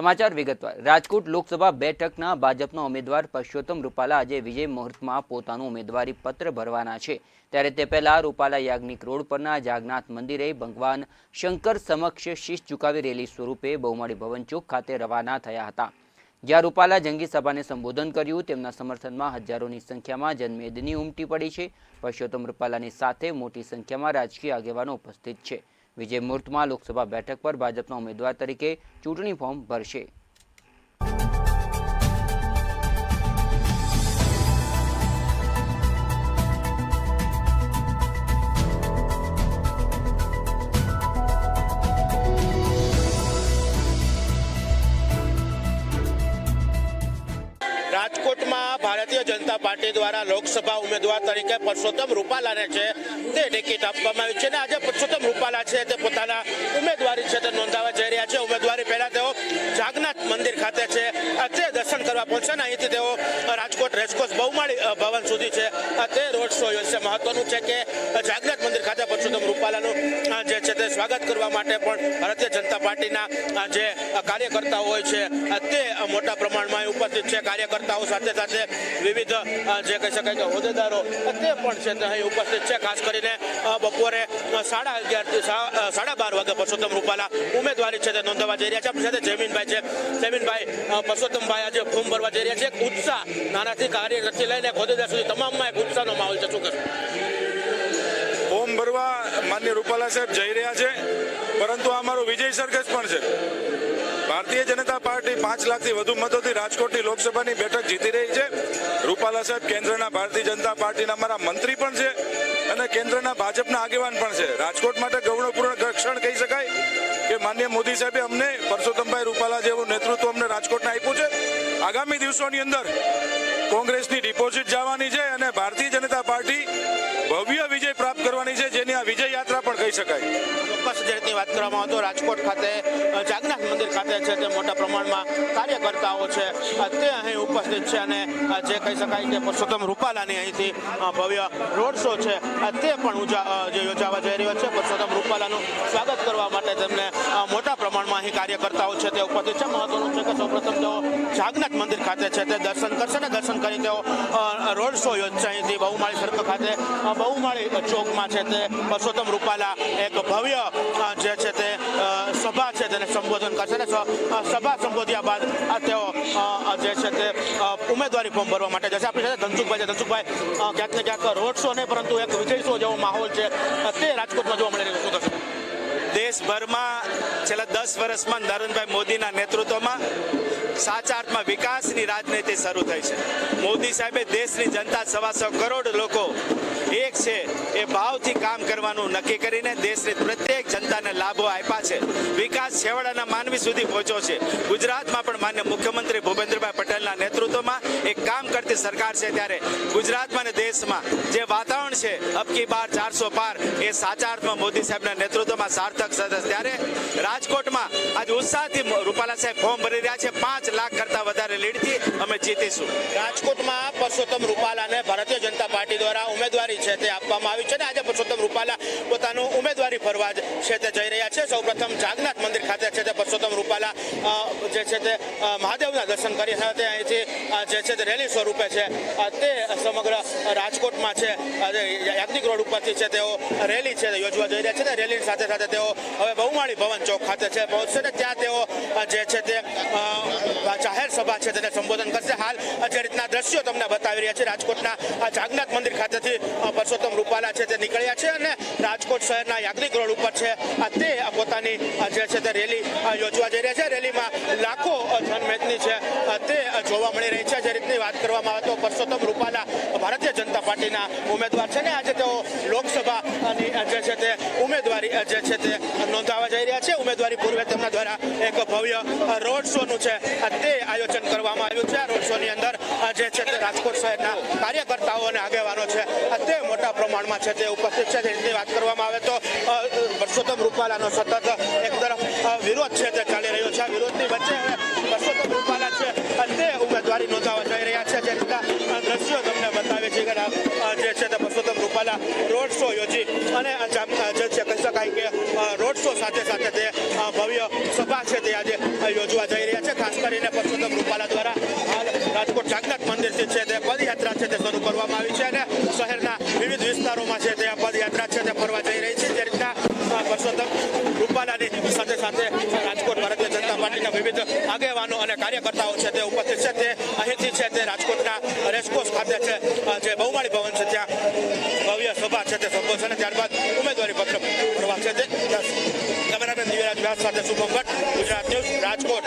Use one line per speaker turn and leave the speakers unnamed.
સમાચાર વિગતવાર. રાજકોટ લોકસભા બેઠકના ભાજપના ઉમેદવાર પરસોત્તમ રૂપાલા આજે વિજય મુહૂર્તમાં પોતાનું ઉમેદવારી પત્ર ભરવાના છે. ત્યારે તે પહેલા રૂપાલા યાજ્ઞિક રોડ પરના જાગનાથ મંદિરે ભગવાન શંકર સમક્ષ શીશ ચુકાવી રેલી સ્વરૂપે બહુમાળી ભવન ચોક ખાતે રવાના થયા હતા. જ્યાં રૂપાલા જંગી સભાને સંબોધન કર્યું, તેમના સમર્થનમાં હજારોની સંખ્યામાં જનમેદની ઉમટી પડી છે. પરસોત્તમ રૂપાલાની સાથે મોટી સંખ્યામાં રાજકીય આગેવાનો ઉપસ્થિત છે. વિજય મુહૂર્તમાં લોકસભા બેઠક પર ભાજપના ઉમેદવાર તરીકે ચૂંટણી ફોર્મ ભરશે.
પાર્ટી દ્વારા લોકસભા ઉમેદવાર તરીકે પરસોત્તમ રૂપાલાને છે તે ટિકિટ આપવામાં આવી છે અને આજે પરસોત્તમ રૂપાલા છે તે પોતાના ઉમેદવારી છે તે નોંધાવવા જઈ રહ્યા છે. ઉમેદવારી પહેલા તેઓ જાગનાથ મંદિર ખાતે છે. તે દર્શન કરવા પહોંચશે અને અહીંથી તેઓ રાજકોટ રેસકોર્સ બહુમાળી ભવન સુધી છે. તે રોડ શો યોજશે. મહત્વનું છે કે જાગનાથ મંદિર ખાતે ભારતીય જનતા પાર્ટીના જે કાર્યકર્તાઓ હોય છે તે મોટા પ્રમાણમાં ઉપસ્થિત છે. કાર્યકર્તાઓ સાથે સાથે વિવિધ જે કહી શકાય કે હોદ્દેદારો તે પણ છે અહીં ઉપસ્થિત છે. ખાસ કરીને બપોરે સાડા અગિયારથી સાડા બાર વાગે પરસોત્તમ રૂપાલા ઉમેદવારી છે તે નોંધવા જઈ રહ્યા છે. આપણી સાથે જયમીનભાઈ છે. જયમીનભાઈ અ, પરસોત્તમભાઈ આજે ફોર્મ ભરવા જઈ રહ્યા છે. એક ઉત્સાહ નાનાથી કાર્યકર્તી લઈને હોદ્દેદાર સુધી તમામમાં એક ઉત્સાહનો માહોલ છે. શું કરશું
ફોર્મ ભરવા માન્ય રૂપાલા સાહેબ જઈ રહ્યા છે. પરંતુ આ અમારો વિજય સરઘસ પણ છે. ભારતીય જનતા પાર્ટી પાંચ લાખથી વધુ મતોથી રાજકોટની લોકસભાની બેઠક જીતી રહી છે. રૂપાલા સાહેબ કેન્દ્રના ભારતીય જનતા પાર્ટીના અમારા મંત્રી પણ છે અને કેન્દ્રના ભાજપના આગેવાન પણ છે. રાજકોટ માટે ગૌરવપૂર્ણ ક્ષણ કહી શકાય કે માન્ય મોદી સાહેબે અમને, પરસોત્તમભાઈ રૂપાલા જેવું નેતૃત્વ અમને રાજકોટને આપ્યું છે. આગામી દિવસોની અંદર કોંગ્રેસની ડિપોઝિટ જવાની છે અને ભારતીય કહી શકાય.
ચોક્કસ જે વાત કરવામાં આવે તો રાજકોટ ખાતે જાગનાથ મંદિર ખાતે છે તે મોટા પ્રમાણમાં કાર્યકર્તાઓ છે. તે અહીં ઉપસ્થિત છે અને જે કહી શકાય કે પુરુષોત્તમ રૂપાલાની અહીંથી ભવ્ય રોડ શો છે. તે પણ જે યોજાવા જઈ રહ્યો છે, પુરુષોત્તમ રૂપાલાનું સ્વાગત કરવા માટે તેમને મોટા પ્રમાણમાં અહીં કાર્યકર્તાઓ છે તે ઉપસ્થિત છે. મહત્વનું છે કે સૌપ્રથમ તેઓ જાગનાથ મંદિર ખાતે છે તે દર્શન કરશે અને દર્શન કરી તેઓ રોડ શો યોજશે અહીંથી બહુમાળી ખાતે બહુમાળી ચોકમાં છે તે પરસોત્તમ રૂપાલા એક ભવ્ય જે છે તે સભા છે તેને સંબોધન કરશે. અને સભા સંબોધ્યા બાદ તેઓ જે છે તે ઉમેદવારી ફોર્મ ભરવા માટે જશે. આપણી સાથે ધનસુખભાઈ છે. ધનસુખભાઈ ક્યાંક ને ક્યાંક રોડ શો નહીં, પરંતુ એક વિજય શો જેવો માહોલ છે. તે રાજકોટમાં જોવા મળી છે. શું કહેશો
દેશભરમાં છેલ્લા દસ વર્ષમાં નરેન્દ્રભાઈ મોદીના નેતૃત્વમાં સાચા અર્થમાં વિકાસની રાજનીતિ શરૂ થઈ છે. મોદી સાહેબે દેશની જનતા સવાસો કરોડ લોકો એક છે એ ભાવથી કામ કરવાનું નક્કી કરીને દેશની પ્રત્યેક જનતાને લાભો આપ્યા છે. વિકાસ છેવાડાના માનવી સુધી પહોંચ્યો છે. ગુજરાતમાં પણ માન્ય મુખ્યમંત્રી ભૂપેન્દ્રભાઈ પટેલના નેતૃત્વમાં કામ કરતી સરકાર છે ત્યારે ગુજરાતમાં અને દેશમાં જે વાતાવરણ છે, અબકી બાર ચારસો પાર, એ સાચા અર્થમાં મોદી સાહેબના નેતૃત્વમાં સાર્થક થશે ત્યારે રાજકોટમાં આજે ઉત્સાહથી રૂપાલા સાહેબ ફોર્મ ભરી રહ્યા છે. પાંચ લાખ કરતા વધારે લીડથી અમે જીતીશું.
રાજકોટમાં પરસોત્તમ રૂપાલાને ભારતીય જનતા પાર્ટી દ્વારા ઉમેદવારી છે તે આપવામાં આવી છે અને આજે પરસોત્તમ રૂપાલા પોતાનું ઉમેદવારી ફરવા છે તે જઈ રહ્યા છે. સૌપ્રથમ જાગનાથ મંદિર ખાતે છે તે પરસોત્તમ રૂપાલા અ, જે છે તે મહાદેવના દર્શન કરી સાથે અહીંથી જે છે તે રેલી સ્વરૂપે છે. તે સમગ્ર રાજકોટમાં છે. યાજ્ઞિક રોડ ઉપરથી છે તેઓ રેલી છે યોજવા જઈ રહ્યા છે ને રેલીની સાથે સાથે તેઓ હવે બહુમાળી ભવન ચોક ખાતે છે પહોંચશે ને ત્યાં તેઓ જે છે તે જાહેર સભા છે તેને સંબોધન કરશે. હાલ જે રીતના દ્રશ્યો તમને બતાવી રહ્યા છે, રાજકોટના જાગનાથ મંદિર ખાતેથી પરસોત્તમ રૂપાલા છે તે નીકળ્યા છે અને રાજકોટ શહેરના યાજ્ઞિક રોડ ઉપર છે તે પોતાની જે છે તે રેલી યોજવા જઈ રહ્યા છે રેલીમાં લાખો અ, જનમેદની છે અ, તે અ, જોવા મળી રહી છે કરવામાં આવે તો પરસોત્તમ રૂપાલા ભારતીય જનતા પાર્ટીના ઉમેદવાર છે ને આજે તેઓ લોકસભાની જે છે તે ઉમેદવારી જે છે તે નોંધાવવા જઈ રહ્યા છે. ઉમેદવારી પૂર્વે તેમના દ્વારા એક ભવ્ય રોડ શોનું છે તે આયોજન કરવામાં આવ્યું છે. રોડ શોની અંદર જે છે તે રાજકોટ શહેરના કાર્યકર્તાઓ અને આગેવાનો છે. તે મોટા પ્રમાણમાં છે તે ઉપસ્થિત છે. તેની વાત કરવામાં આવે તો પરસોત્તમ રૂપાલાનો સતત એક તરફ અ, વિરોધ છે તે ચાલી રહ્યો છે આ વિરોધની વચ્ચે હવે પરસોત્તમ રૂપાલા છે અ, તે ઉમેદવારી નોંધાવવા જઈ રહ્યા છે જે રીતના અ, દ્રશ્યો તમને બતાવે છે કે અ, જે છે તે પરસોત્તમ રૂપાલા રોડ શો યોજી અને કહી શકાય કે રોડ શો સાથે સાથે જે ભવ્ય સભા છે તે આજે યોજવા જઈ રહ્યા છે. ખાસ કરીને પરસોત્તમ રૂપાલા દ્વારા રાજકોટ જાગનાથ મંદિર છે તે પદયાત્રા છે તે શરૂ કરવામાં આવી છે અને શહેરના વિવિધ વિસ્તારોમાં છે તે પદયાત્રા છે તે ફરવા જઈ રહી છે. જે રીતના પરસોત્તમ રૂપાલાની સાથે સાથે રાજકોટ ભારતીય જનતા પાર્ટીના વિવિધ આગેવાનો અને કાર્યકર્તાઓ છે તે ઉપસ્થિત છે. તે અહીંથી છે તે રાજકોટના રેસકોર્સ ખાતે છે જે બહુમાળી ભવન છે અને ત્યારબાદ ઉમેદવારી પત્ર ભરવા છે તે. કેમેરામેન દિવ્યરાજ વ્યાસ સાથે શુભમ ભટ્ટ ગુજરાત ન્યૂઝ, રાજકોટ.